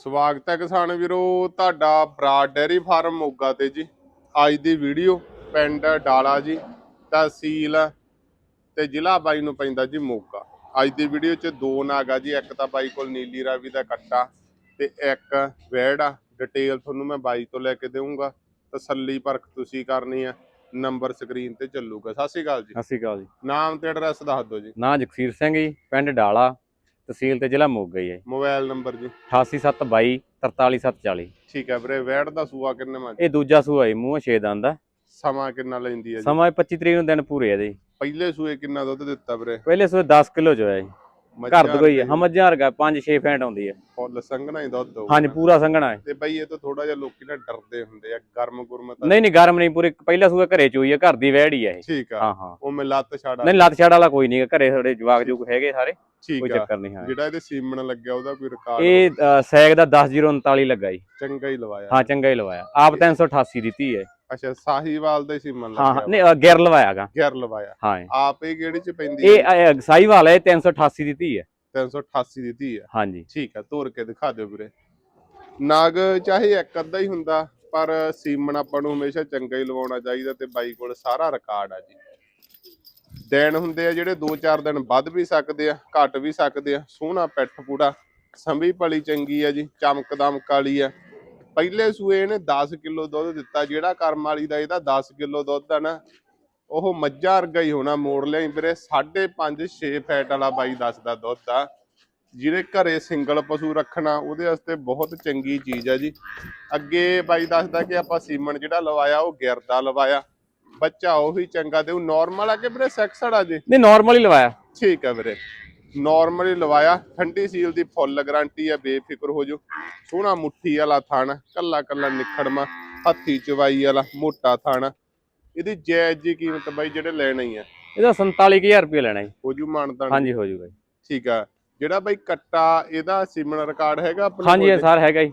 ਸਵਾਗਤ ਹੈ ਕਿਸਾਨ ਵੀਰੋ ਤੁਹਾਡਾ ਬਰਾਡ ਡੈਰੀ ਫਾਰਮ ਮੋਗਾ ਤੇ ਜੀ। ਅੱਜ ਦੀ ਵੀਡੀਓ ਪਿੰਡ ਡਾਲਾ ਜੀ ਤਹਿਸੀਲ ਤੇ ਜ਼ਿਲ੍ਹਾ ਬਾਈ ਨੂੰ ਪੈਂਦਾ ਜੀ ਮੋਗਾ। ਅੱਜ ਦੀ ਵੀਡੀਓ 'ਚ ਦੋ ਨਾਗ ਆ ਜੀ ਇੱਕ ਤਾਂ ਬਾਈ ਕੋਲ ਨੀਲੀ ਰਾਵੀ ਦਾ ਕੱਟਾ ਤੇ ਇੱਕ ਵੈੜ। ਆ ਡਿਟੇਲ ਤੁਹਾਨੂੰ ਮੈਂ ਬਾਈ ਤੋਂ ਲੈ ਕੇ ਦੇਵਾਂਗਾ ਤਸੱਲੀ ਪਰਖ ਤੁਸੀਂ ਕਰਨੀ ਆ ਨੰਬਰ ਸਕਰੀਨ ਤੇ ਚੱਲੂਗਾ। ਸਤਿ ਸ਼੍ਰੀ ਅਕਾਲ ਜੀ। ਸਤਿ ਸ਼੍ਰੀ ਅਕਾਲ ਜੀ। ਨਾਮ ਤੇ ਐਡਰੈਸ ਦੱਸ ਦਿਓ ਜੀ। ਨਾਂ ਜਗਸੀਰ ਸਿੰਘ ਜੀ ਪਿੰਡ ਡਾਲਾ। ਤਹਿਸੀਲ ਤੇ ਜ਼ਿਲ੍ਹਾ ਮੋਗਾ ਹੀ ਹੈ ਮੋਬਾਈਲ ਨੰਬਰ ਜੀ। 88722 43740 ਠੀਕ ਹੈ ਵੀਰੇ ਵੈੜ ਦਾ ਸੂਆ ਕਿੰਨੇ ਮਾ ਇਹ ਦੂਜਾ ਸੂਆ ਹੈ ਮੂੰਹ ਛੇ ਦੰਦ ਦਾ ਸਮਾਂ ਕਿੰਨਾ ਲੈਂਦੀ ਹੈ ਜੀ? ਸਮਾਂ ਇਹ 25 ਤਰੀਕ ਨੂੰ ਦਿਨ ਪੂਰੇ ਆ ਜੀ। ਪਹਿਲੇ ਸੂਏ ਕਿੰਨਾ ਦੁੱਧ ਦਿੱਤਾ ਵੀਰੇ? ਪਹਿਲੇ ਸੂਏ 10 ਕਿਲੋ ਜੋ ਹੈ ਜੀ। ਘਰ ਦਾ ਕੋਈ ਹਮ ਹਜ਼ਾਰ ਗਾ 5-6 ਫੈਂਟ ਆਉਂਦੀ ਹੈ ਫੁੱਲ ਸੰਘਣਾ ਹੀ ਦੁੱਧ ਦੋ ਹਾਂਜੀ ਪੂਰਾ ਸੰਘਣਾ ਹੈ। ਤੇ ਬਈ ਇਹ ਤਾਂ ਥੋੜਾ ਜਿਹਾ ਲੋਕੀ ਨਾ ਡਰਦੇ ਹੁੰਦੇ ਆ ਗਰਮ ਗੁਰਮ ਤਾਂ। ਨਹੀਂ ਨਹੀਂ ਗਰਮ ਨਹੀਂ ਪੂਰੀ ਪਹਿਲਾ ਸੂਆ ਘਰੇ ਚੋਈ ਹੈ ਘਰ ਦੀ ਵਹਿੜ ਹੀ ਹੈ ਇਹ। ਠੀਕ ਆ। ਹਾਂ ਹਾਂ। ਉਹ ਮੈਂ ਲੱਤ ਛਾੜਾ। ਨਹੀਂ ਲੱਤ ਛੜ ਵਾਲਾ ਕੋਈ ਨਹੀਂ ਘਰੇ ਸਾਡੇ ਜਵਾਕ ਜੂਕ ਹੈਗੇ ਸਾਰੇ ਕੋਈ ਠੀਕ ਆ। ਚੱਕਰ ਨਹੀਂ ਹਾਂ। ਜਿਹੜਾ ਇਹਦੇ ਸੀਮਣ ਲੱਗਿਆ ਉਹਦਾ ਕੋਈ ਰਿਕਾਰਡ ਇਹ ਸੈਗ ਦਾ 10039 ਲੱਗਾ ਜੀ। ਚੰਗਾ ਹੀ ਲਵਾਇਆ। ਹਾਂ ਚੰਗਾ ਹੀ ਲਵਾਇਆ। ਆਪ 388 ਦਿੱਤੀ ਹੈ। ਅੱਛਾ ਸਾਹੀਵਾਲ ਦਾ ਹੀ ਸੀਮਣ ਹਾਂ ਹਾਂ ਲੱਗਿਆ ਨਹੀਂ ਗਿਰ ਲਵਾਇਆਗਾ। ਗਿਰ ਲਵਾਇਆ। ਹਾਂ। ਜੀ। ਆਪ ਇਹ ਕਿਹੜੀ ਚ ਪੈਂਦੀ ਇਹ ਅ, ਸਾਈਵਾਲ ਹੈ 388 ਦੀ ਧੀ ਹੈ। 388 ਦੀ ਧੀ ਆ। ਹਾਂਜੀ। ਠੀਕ ਆ ਤੋਰ ਕੇ ਦਿਖਾ ਦਿਓ ਵੀਰੇ। ਨਾਗ ਚਾਹੇ ਇੱਕ ਅੱਧਾ ਹੀ ਹੁੰਦਾ ਪਰ ਸੀਮਣ ਆਪਾਂ ਨੂੰ ਹਮੇਸ਼ਾ ਚੰਗਾ ਹੀ ਲਵਾਉਣਾ ਚਾਹੀਦਾ ਤੇ ਬਾਈ ਕੋਲ ਸਾਰਾ ਰਿਕਾਰਡ ਆ ਜੀ। ਦਿਨ ਹੁੰਦੇ ਆ ਜਿਹੜੇ 2-4 ਦਿਨ ਵੱਧ ਵੀ ਸਕਦੇ ਆ ਘਟ ਵੀ ਸਕਦੇ ਆ ਸੋਹਣਾ ਪੈਠ ਪੂੜਾ। ਸੰਭੀ ਪਲੀ ਚੰਗੀ ਆ ਜੀ ਚਮਕ ਦਮਕ ਵਾਲੀ ਆ। ਪਹਿਲੇ ਸੂਏ ਇਹਨੇ 10 ਕਿਲੋ ਦੁੱਧ ਦਿੱਤਾ ਜਿਹੜਾ ਕਰਮ ਵਾਲੀ ਦਾ ਇਹਦਾ 10 ਕਿਲੋ ਦੁੱਧ ਆ ਨਾ ਉਹ ਮੱਝਾਂ ਵਰਗਾ ਹੀ ਹੋਣਾ ਮੋੜ ਲਿਆ ਵੀਰੇ 5.5 6 ਫੈਟ ਵਾਲਾ ਬਾਈ ਦੱਸਦਾ ਦੁੱਧ ਆ ਜਿਹੜੇ ਘਰੇ ਸਿੰਗਲ ਪਸ਼ੂ ਰੱਖਣਾ ਉਹਦੇ ਵਾਸਤੇ ਬਹੁਤ ਚੰਗੀ ਚੀਜ਼ ਆ ਜੀ। ਅੱਗੇ ਬਾਈ ਦੱਸਦਾ ਕਿ ਆਪਾਂ ਸੀਮਨ ਜਿਹੜਾ ਲਵਾਇਆ ਉਹ ਗਿਰਦਾ ਲਵਾਇਆ ਬੱਚਾ ਉਹੀ ਚੰਗਾ ਤੇ ਉਹ ਨਾਰਮਲ ਆ ਕਿ ਵੀਰੇ ਸੈਕਸਡ ਆ ਜੀ? ਨਹੀਂ ਨਾਰਮਲ ਹੀ ਲਵਾਇਆ। ਠੀਕ ਆ ਵੀਰੇ। ਨਾਰਮਲੀ ਲਵਾਇਆ ਠੰਡੀ ਸੀਲ ਦੀ ਫੁੱਲ ਗਾਰੰਟੀ ਆ ਬੇਫਿਕਰ ਹੋ ਜੋ ਸੋਹਣਾ ਮੁੱਠੀ ਵਾਲਾ ਥਣ ਕੱਲਾ ਕੱਲਾ ਨਿਖੜਮਾ ਹੱਥੀ ਚਵਾਈ ਵਾਲਾ ਮੋਟਾ ਥਣ। ਇਹਦੀ ਜਾਇਜ਼ ਜੀ ਕੀਮਤ ਬਾਈ ਜਿਹੜੇ ਲੈਣਾ ਹੀ ਆ। ਇਹਦਾ 47000 ਰੁਪਏ ਲੈਣਾ ਜੀ। ਹੋ ਜੂ ਮਾਨਦਾਨ ਹਾਂਜੀ ਹੋ ਜਾਊਗਾ ਜੀ ਠੀਕ ਆ। ਜਿਹੜਾ ਬਾਈ ਕੱਟਾ ਇਹਦਾ ਸਿਮਨ ਰਿਕਾਰਡ ਹੈਗਾ ਆਪਣੇ ਹਾਂਜੀ ਇਹ ਸਾਰ ਹੈਗਾ ਜੀ।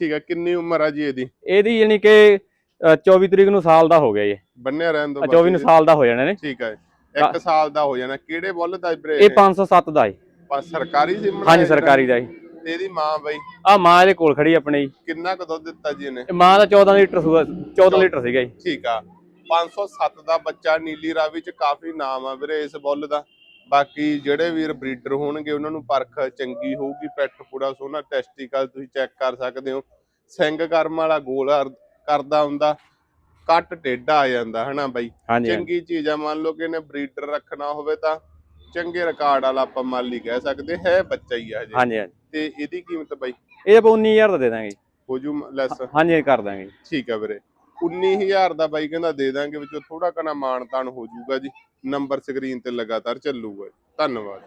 ਠੀਕ ਆ ਕਿੰਨੀ ਉਮਰ ਆ ਜੀ ਇਹਦੀ? ਇਹਦੀ ਯਾਨੀ ਕਿ ਅ, 24 ਤਰੀਕ ਨੂੰ ਸਾਲ ਦਾ ਹੋ ਗਿਆ ਜੀ। ਬੰਨਿਆ ਰਹਿਣ ਦੋ ਅ, 24 ਨੂੰ ਸਾਲ ਦਾ ਹੋ ਜਾਣਾ ਨੇ ਠੀਕ ਆ ਇੱਕ ਸਾਲ ਦਾ ਹੋ ਜਾਣਾ। ਕਿਹੜੇ ਬੁੱਲ ਦਾ ਵੀਰੇ ਇਹ 507 ਦਾ ਪਾ- ਸਰਕਾਰੀ ਸਿਮਨ ਹਾਂਜੀ ਸਰਕਾਰੀ ਦਾ ਜੀ। ਤੇ ਇਹਦੀ ਮਾਂ ਬਾਈ। ਆ ਮਾਂ ਇਹਦੇ ਕੋਲ ਖੜੀ ਆਪਣੇ ਜੀ। ਕਿੰਨਾ ਕੁ ਦੁੱਧ ਦਿੱਤਾ ਜੀ ਇਹਨੇ? ਇਹ ਮਾਂ ਦਾ 14 ਲੀਟਰ ਸੂਆ 14 ਲੀਟਰ ਸੀਗਾ ਜੀ। ਠੀਕ ਆ। 507 ਦਾ ਬੱਚਾ ਨੀਲੀ ਰਾਵੀ ਚ ਕਾਫੀ ਨਾਮ ਆ ਵੀਰੇ ਇਸ ਬੁੱਲ ਦਾ। ਬਾਕੀ ਜਿਹੜੇ ਵੀਰ ਬਰੀਡਰ ਹੋਣਗੇ ਉਹਨਾਂ ਨੂੰ ਪਰਖ ਚੰਗੀ ਹੋਊਗੀ ਪੈਠ ਪੂੜਾ ਸੋਹਣਾ ਟੈਸਟੀਕਲ ਤੁਸੀਂ ਚੈੱਕ ਕਰ ਸਕਦੇ ਹੋ। ਸਿੰਘ ਕਰਮ ਵਾਲਾ ਗੋਲ ਕਰਦਾ ਹੁੰਦਾ। ਕੱਟ ਟੇਢਾ ਆ ਜਾਂਦਾ ਹਨਾ ਬਾਈ। ਚੰਗੀ ਚੀਜ਼ ਆ ਮੰਨ ਲਓ ਕਿ ਇਹਨੇ ਬਰੀਡਰ ਰੱਖਣਾ ਹੋਵੇ ਤਾਂ ਚੰਗੇ ਰਿਕਾਰਡ ਵਾਲਾ ਆਪਾਂ ਮਾਲੀ ਕਹਿ ਸਕਦੇ ਹੈ ਬੱਚਾ ਹੀ ਆ ਹਜੇ ਹਾਂਜੀ ਹਾਂਜੀ ਤੇ ਇਹਦੀ ਕੀਮਤ ਬਾਈ ਇਹ ਆਪਾਂ 19000 ਦਾ ਦੇ ਦਾਂਗੇ ਜੀ। ਹੋ ਜੂ ਲੈਸ ਹਾਂਜੀ ਕਰ ਦਾਂਗੇ ਜੀ। ਠੀਕ ਆ ਵੀਰੇ 19000 ਦਾ ਬਾਈ ਕਹਿੰਦਾ ਦੇ ਦਾਂਗੇ ਵਿੱਚੋਂ ਥੋੜਾ ਕਨਾ ਮਾਨਤਾਨ ਹੋ ਜਾਊਗਾ ਜੀ ਨੰਬਰ ਸਕਰੀਨ ਤੇ ਲਗਾਤਾਰ ਚੱਲੂਗਾ ਜੀ। ਧੰਨਵਾਦ